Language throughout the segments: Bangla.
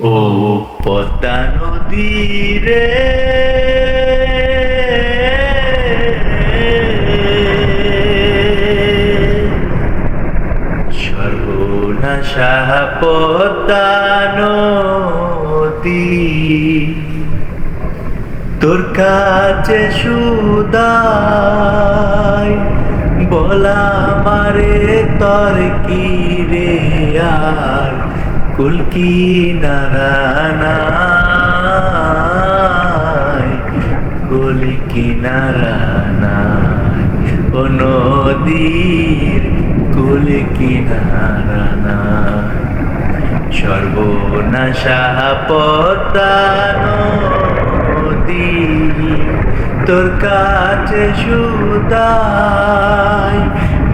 ও পদ্মা নদী রে। সর্বনাশা পদ্মা নদী। তোর কাছে সুদাই বলা মারে, তর কি রে আর কুলকি নারায়ণ কুলকি নারায়ণ ও নদীর কুল কিনারায় সর্বনাশা নদী তোর কাছে সুদাই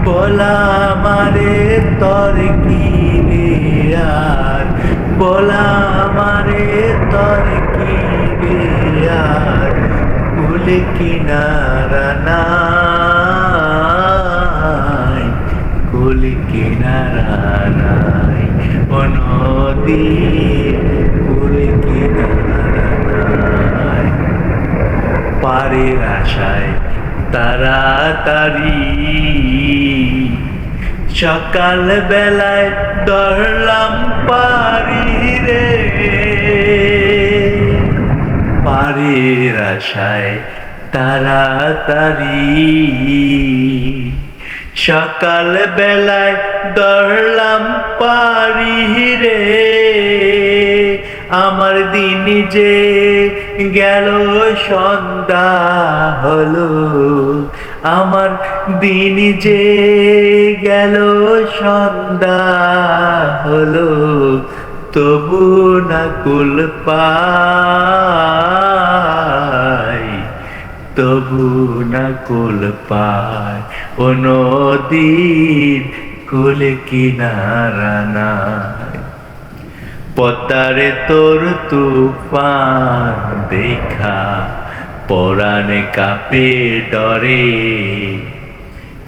বলা মারে তর বলা মারে তর কি আর কুল কিনারা নাই কুল কিনারা নাই। ও নদী কুল কিনারা নাই। পারের আশায় তাড়াতাড়ি সকাল বেলায় ধরলাম পারি রে পারির আশায় তাড়াতাড়ি। সকাল বেলায় ধরলাম পারি রে আমার দিন যে গেল সন্ধ্যা হলো, আমার দিন যে গেল সন্ধ্যা হলো, তবু না কুল পাই তবু না কুল পায়, ও কুল কিনারা নাই। পদ্মারে তোর তুফান দেখা, পরাণে কাপে ডরে।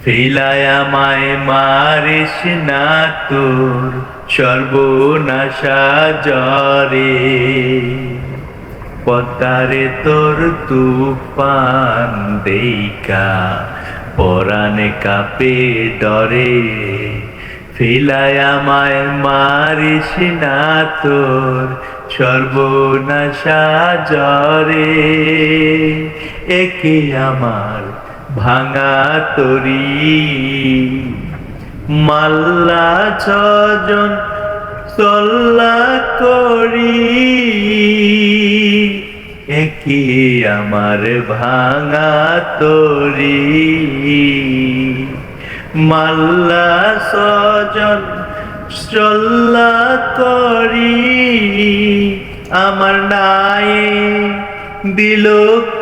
ফিলায় আমায় মারিস না তোর সর্বনাশা জরে পতারে তোর তুফান দেখা, পরাণে কাপে ডরে। ফিলায় আমায় মারিস না তোর সর্বনাশা জরে একে আমার ভাঙা তরি। মাল্লা ছজন চল্লা করি। একই আমার ভাঙা তরি। মাল্লা সজন চল্লা করি, আমার নাই দিল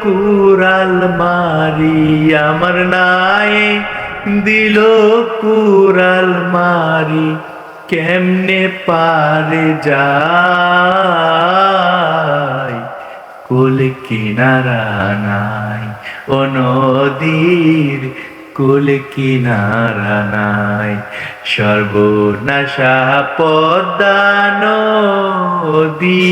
কুরাল মারি, আমার নাই দিল কুরাল মারি, কেমনে পারে যায়? কুল কিনারা নাই, ও নদীর কুল কিনারা নাই। সর্বনাশা পদ্মা নদী।